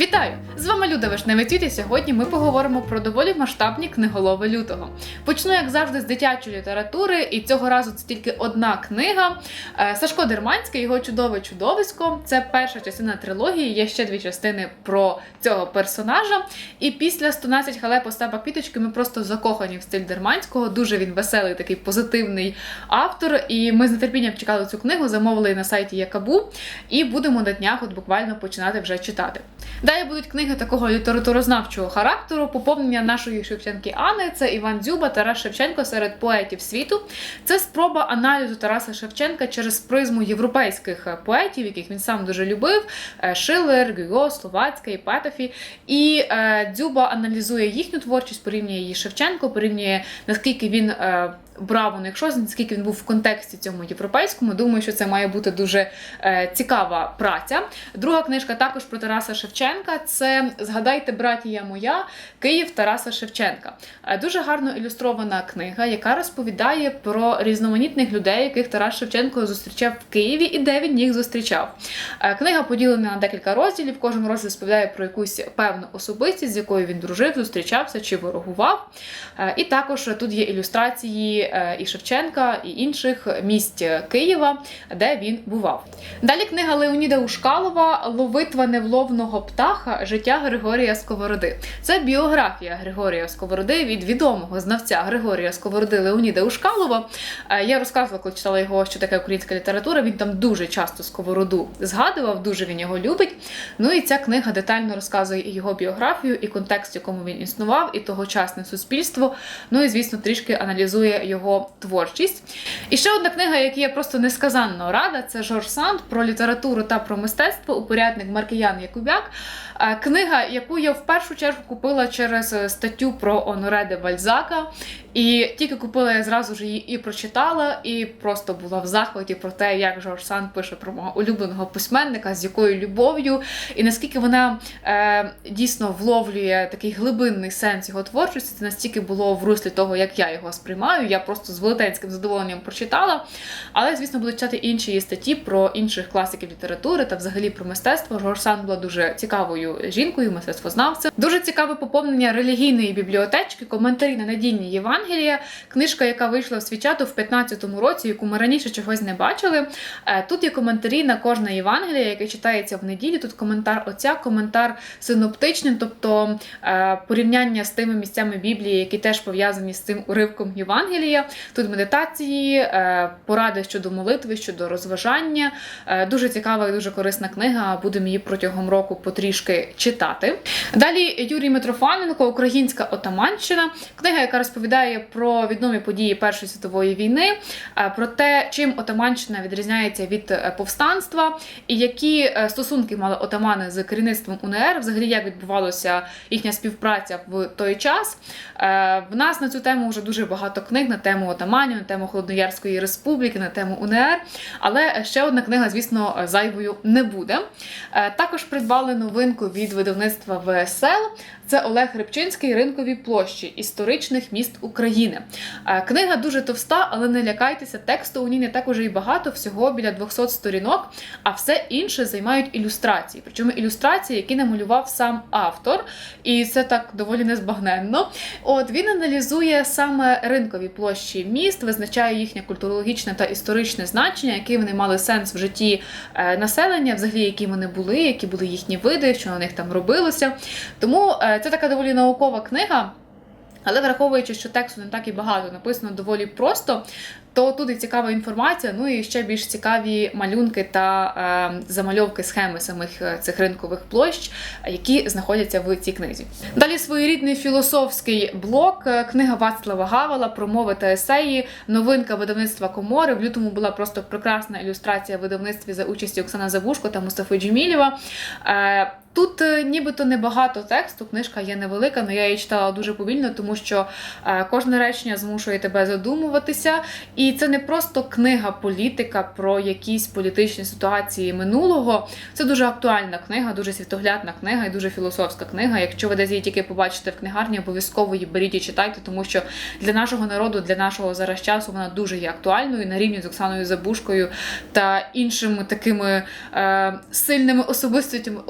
Вітаю! З вами Люда Вишневицвіт і сьогодні ми поговоримо про доволі масштабні книголови лютого. Почну, як завжди, з дитячої літератури, і цього разу це тільки одна книга. Е, Сашко Дерманський, його чудове чудовисько. Це перша частина трилогії. Є ще дві частини про цього персонажа. І після 112 халеп Остапа Квіточки ми просто закохані в стиль Дерманського. Дуже він веселий, такий позитивний автор. І ми з нетерпінням чекали цю книгу, замовили на сайті Якабу, і будемо на днях, от буквально починати вже читати. Далі будуть книги такого літературознавчого характеру. Поповнення нашої Шевченки Ани. Це Іван Дзюба, Тарас Шевченко серед поетів світу. Це спроба аналізу Тараса Шевченка через призму європейських е, поетів, яких він сам дуже любив: Е, Шиллер, Гюго, Словацький, Петофі. І е, Дзюба аналізує їхню творчість, порівнює її Шевченко, порівнює наскільки він. Е, Брав у них наскільки він був в контексті цьому європейському. Думаю, що це має бути дуже е, цікава праця. Друга книжка також про Тараса Шевченка. Це Згадайте, братія моя, Київ Тараса Шевченка. Е, Дуже гарно ілюстрована книга, яка розповідає про різноманітних людей, яких Тарас Шевченко зустрічав в Києві і де він їх зустрічав. Е, Книга поділена на декілька розділів. Кожен розділ розповідає про якусь певну особистість, з якою він дружив, зустрічався чи ворогував. І також тут є ілюстрації і Шевченка, і інших місць Києва, де він бував. Далі книга Леоніда Ушкалова Ловитва невловного птаха життя Григорія Сковороди. Це біографія Григорія Сковороди від відомого знавця Григорія Сковороди Леоніда Ушкалова. Е, Я розказувала, коли читала його, що таке українська література. Він там дуже часто Сковороду згадував, дуже він його любить. Ну і ця книга детально розказує його біографію, і контекст, в якому він існував, і тогочасне суспільство. Ну і звісно, трішки аналізує його творчість. І ще одна книга, яку я просто несказанно рада, це Жорж Санд про літературу та про мистецтво, упорядник Маркіян Якубяк. Книга, яку я в першу чергу купила через е, статтю про Оноре де Бальзака. І тільки купила я зразу ж її і прочитала, і просто була в захваті про те, як Жорж Санд пише про мого улюбленого письменника, з якою любов'ю, і наскільки вона е, дійсно вловлює такий глибинний сенс його творчості. Це настільки було в руслі того, як я його сприймаю. Я просто з велетенським задоволенням прочитала. Але, звісно, буду читати інші її статті про інших класиків літератури та взагалі про мистецтво. Жорж Санд була дуже цікавою жінкою, мистецтвознавцем. Дуже цікаве поповнення релігійної бібліотечки, коментарі на надійні Євангелія, книжка, яка вийшла в свій чату в 15-му році, яку ми раніше чогось не бачили. Е, Тут є коментарі на кожне Євангеліє, яке читається в неділю. Тут коментар отця, коментар синоптичний, тобто е, порівняння з тими місцями Біблії, які теж пов'язані з цим уривком Євангелія. Тут медитації, е, поради щодо молитви, щодо розважання. Дуже цікава і дуже корисна книга. Будемо її протягом року потрішки читати. Далі Юрій Митрофаненко, Українська Отаманщина, книга, яка розповідає про відомі події Першої світової війни, е, про те, чим Отаманщина відрізняється від е, повстанства, і які е, стосунки мали отамани з керівництвом УНР, взагалі як відбувалася їхня співпраця в той час. В нас на цю тему вже дуже багато книг на тему отаманів, на тему Холодноярської республіки, на тему УНР. Але ще одна книга, звісно, зайвою не буде. Також придбали новинку від видавництва ВСЛ. Це Олег Рибчинський Ринкові площі історичних міст України. Е, Книга дуже товста, але не лякайтеся, тексту у ній не так уже і багато, всього біля 200 сторінок, а все інше займають ілюстрації. Причому ілюстрації, які намалював сам автор, і це так доволі незбагненно. От він аналізує саме ринкові площі міст, визначає їхнє культурологічне та історичне значення, які вони мали сенс в житті е, населення, взагалі які вони були, які були їхні види, що на них там робилося. Тому е, це така доволі наукова книга. Але враховуючи, що тексту не так і багато, написано доволі просто, то тут і цікава інформація, ну і ще більш цікаві малюнки та е, замальовки схеми самих е, цих ринкових площ, які знаходяться в цій книзі. Далі своєрідний філософський блок, е, книга Вацлава Гавала про мови та есеї, новинка видавництва Комори. В лютому була просто прекрасна ілюстрація в видавництві за участі Оксана Забушко та Мустафи Джемілєва. Е, Тут е, нібито небагато тексту, книжка є невелика, але я її читала дуже повільно, тому що е, кожне речення змушує тебе задумуватися. І це не просто книга політика про якісь політичні ситуації минулого. Це дуже актуальна книга, дуже світоглядна книга і дуже філософська книга. Якщо ви десь її тільки побачите в книгарні, обов'язково її беріть і читайте, тому що для нашого народу, для нашого зараз часу вона дуже є актуальною на рівні з Оксаною Забушкою та іншими такими е, сильними особистостями,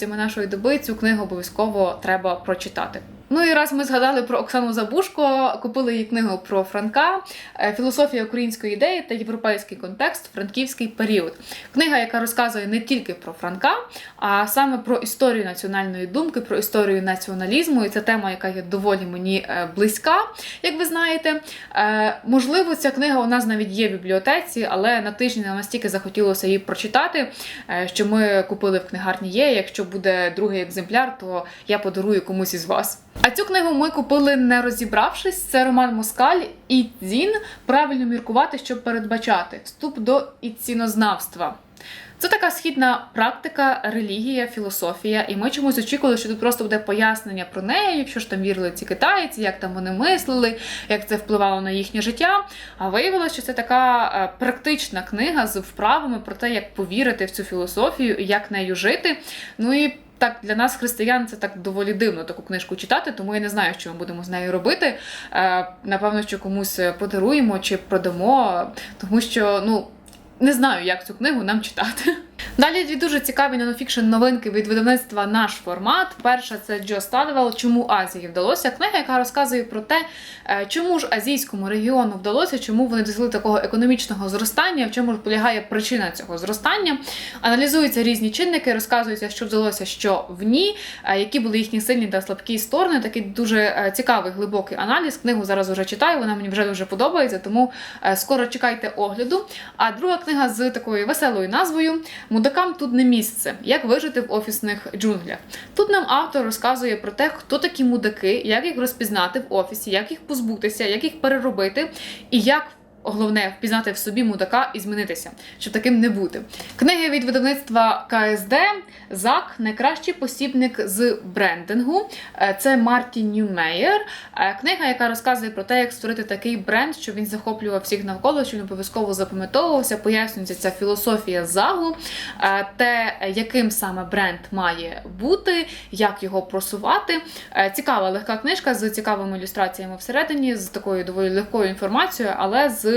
особистостями нашої доби цю книгу обов'язково треба прочитати. Ну і раз ми згадали про Оксану Забушко, купили її книгу про Франка, е, філософія української ідеї та європейський контекст, франківський період. Книга, яка розказує не тільки про Франка, а саме про історію національної думки, про історію націоналізму. І це тема, яка є доволі мені е, близька, як ви знаєте. Е, Можливо, ця книга у нас навіть є в бібліотеці, але на тижні нам настільки захотілося її прочитати, що ми купили в книгарні є. Якщо буде другий екземпляр, то я подарую комусь із вас. А цю книгу ми купили не розібравшись. Це роман Москаль і Дзін. Правильно міркувати, щоб передбачати вступ до іцінознавства. Це така східна практика, релігія, філософія, і ми чомусь очікували, що тут просто буде пояснення про неї, що ж там вірили ці китайці, як там вони мислили, як це впливало на їхнє життя. А виявилося, що це така е, практична книга з вправами про те, як повірити в цю філософію і як нею жити. Ну і так для нас, християн, це так доволі дивно таку книжку читати, тому я не знаю, що ми будемо з нею робити. Е, Напевно, що комусь подаруємо чи продамо, тому що ну. Не знаю, як цю книгу нам читати. Далі дві дуже цікаві нонфікшн новинки від видавництва наш формат. Перша це Джо Стадвелл Чому Азії вдалося? Книга, яка розказує про те, е, чому ж азійському регіону вдалося, чому вони досягли такого економічного зростання, в чому ж полягає причина цього зростання. Аналізуються різні чинники, розказується, що вдалося, що в ній, е, які були їхні сильні та слабкі сторони. Такий дуже е, цікавий глибокий аналіз. Книгу зараз вже читаю, вона мені вже дуже подобається, тому скоро чекайте огляду. А друга книга з такою веселою назвою. Мудакам тут не місце, як вижити в офісних джунглях. Тут нам автор розказує про те, хто такі мудаки, як їх розпізнати в офісі, як їх позбутися, як їх переробити і як. Головне впізнати в собі мудака і змінитися, щоб таким не бути. Книги від видавництва КСД Зак найкращий посібник з брендингу. Е, Це Мартін Ньюмеєр. Е, Книга, яка розказує про те, як створити такий бренд, щоб він захоплював всіх навколо, щоб він обов'язково запам'ятовувався. Пояснюється ця філософія загу, е, те, яким саме бренд має бути, як його просувати. Цікава легка книжка з цікавими ілюстраціями всередині, з такою доволі легкою інформацією, але з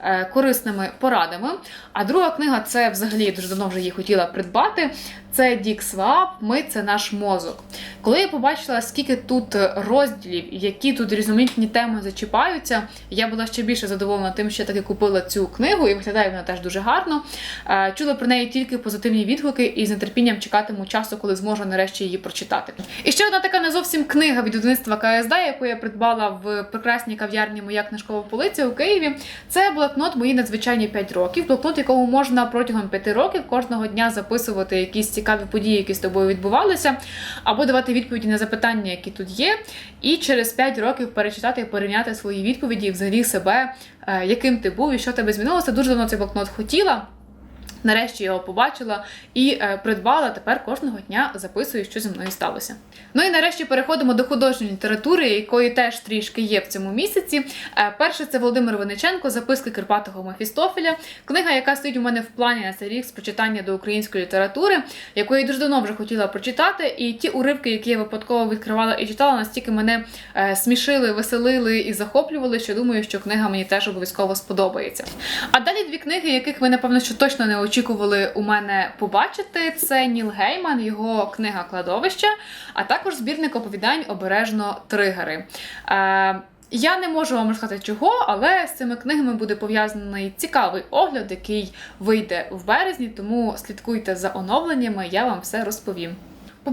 е, корисними порадами. А друга книга це взагалі дуже давно вже її хотіла придбати. Це Свап, ми це наш мозок. Коли я побачила, скільки тут розділів, які тут різноманітні теми зачіпаються, я була ще більше задоволена тим, що я таки купила цю книгу, і виглядає вона теж дуже гарно. Е, Чула про неї тільки позитивні відгуки, і з нетерпінням чекатиму часу, коли зможу нарешті її прочитати. І ще одна така не зовсім книга від видавництва КСД, яку я придбала в прекрасній кав'ярні Моя книжкова полиця у Києві. Це блокнот мої надзвичайні 5 років. Блокнот, якого можна протягом 5 років кожного дня записувати якісь цікаві події, які з тобою відбувалися, або давати відповіді на запитання, які тут є, і через 5 років перечитати і порівняти свої відповіді взагалі себе, е, яким ти був і що тебе змінилося. Дуже давно цей блокнот хотіла. Нарешті його побачила і е, придбала. Тепер кожного дня записую, що зі мною сталося. Ну і нарешті переходимо до художньої літератури, якої теж трішки є в цьому місяці. Е, перше це Володимир Винниченко, записки Кирпатого Мефістофеля. Книга, яка стоїть у мене в плані на цей рік з прочитання до української літератури, яку я дуже давно вже хотіла прочитати. І ті уривки, які я випадково відкривала і читала, настільки мене е, смішили, веселили і захоплювали, що думаю, що книга мені теж обов'язково сподобається. А далі дві книги, яких ви напевно що точно не очікували у мене побачити. Це Ніл Гейман, його книга Кладовище, а також збірник оповідань обережно тригери. Е, я не можу вам розказати чого, але з цими книгами буде пов'язаний цікавий огляд, який вийде в березні, тому слідкуйте за оновленнями, я вам все розповім.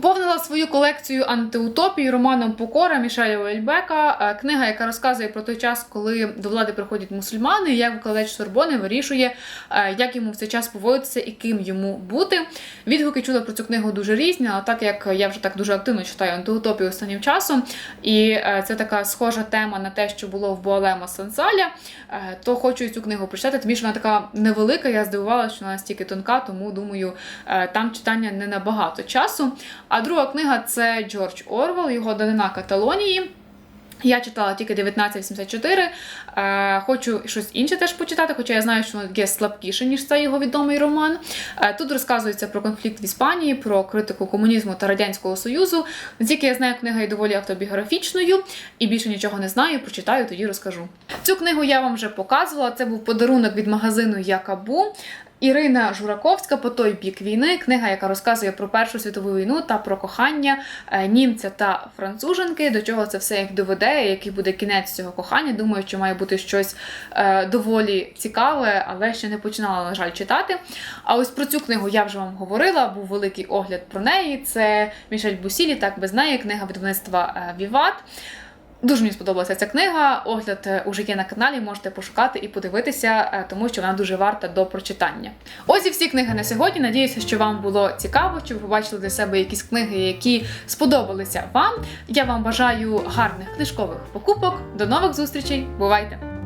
Поповнила свою колекцію антиутопій романом Покора Мішеля Уельбека, е, книга, яка розказує про той час, коли до влади приходять мусульмани, як викладач Сорбони вирішує, е, як йому в цей час поводитися і ким йому бути. Відгуки чула про цю книгу дуже різні, але так як я вже так дуже активно читаю антиутопію останнім часом, і е, це така схожа тема на те, що було в Буалема Сансаля, то хочу цю книгу прочитати. Тим більше вона така невелика. Я здивувалася, що вона настільки тонка, тому думаю, там читання не набагато часу. А друга книга це Джордж Орвел, його данина Каталонії. Я читала тільки 1984. Е, хочу щось інше теж почитати, хоча я знаю, що є слабкіше, ніж цей його відомий роман. Е, тут розказується про конфлікт в Іспанії, про критику комунізму та Радянського Союзу. Наскільки я знаю, книга є доволі автобіографічною і більше нічого не знаю. Прочитаю, тоді розкажу. Цю книгу я вам вже показувала. Це був подарунок від магазину Якабу. Ірина Жураковська по той бік війни, книга, яка розказує про Першу світову війну та про кохання е, німця та француженки. До чого це все як доведе, який буде кінець цього кохання. Думаю, що має бути щось е, доволі цікаве, але ще не починала, на жаль, читати. А ось про цю книгу я вже вам говорила. Був великий огляд про неї. Це Мішель Бусілі, так без неї, книга видавництва е, Віват. Дуже мені сподобалася ця книга. Огляд е, уже є на каналі, можете пошукати і подивитися, е, тому що вона дуже варта до прочитання. Ось і всі книги на сьогодні. Надіюся, що вам було цікаво, що ви побачили для себе якісь книги, які сподобалися вам. Я вам бажаю гарних книжкових покупок. До нових зустрічей. Бувайте!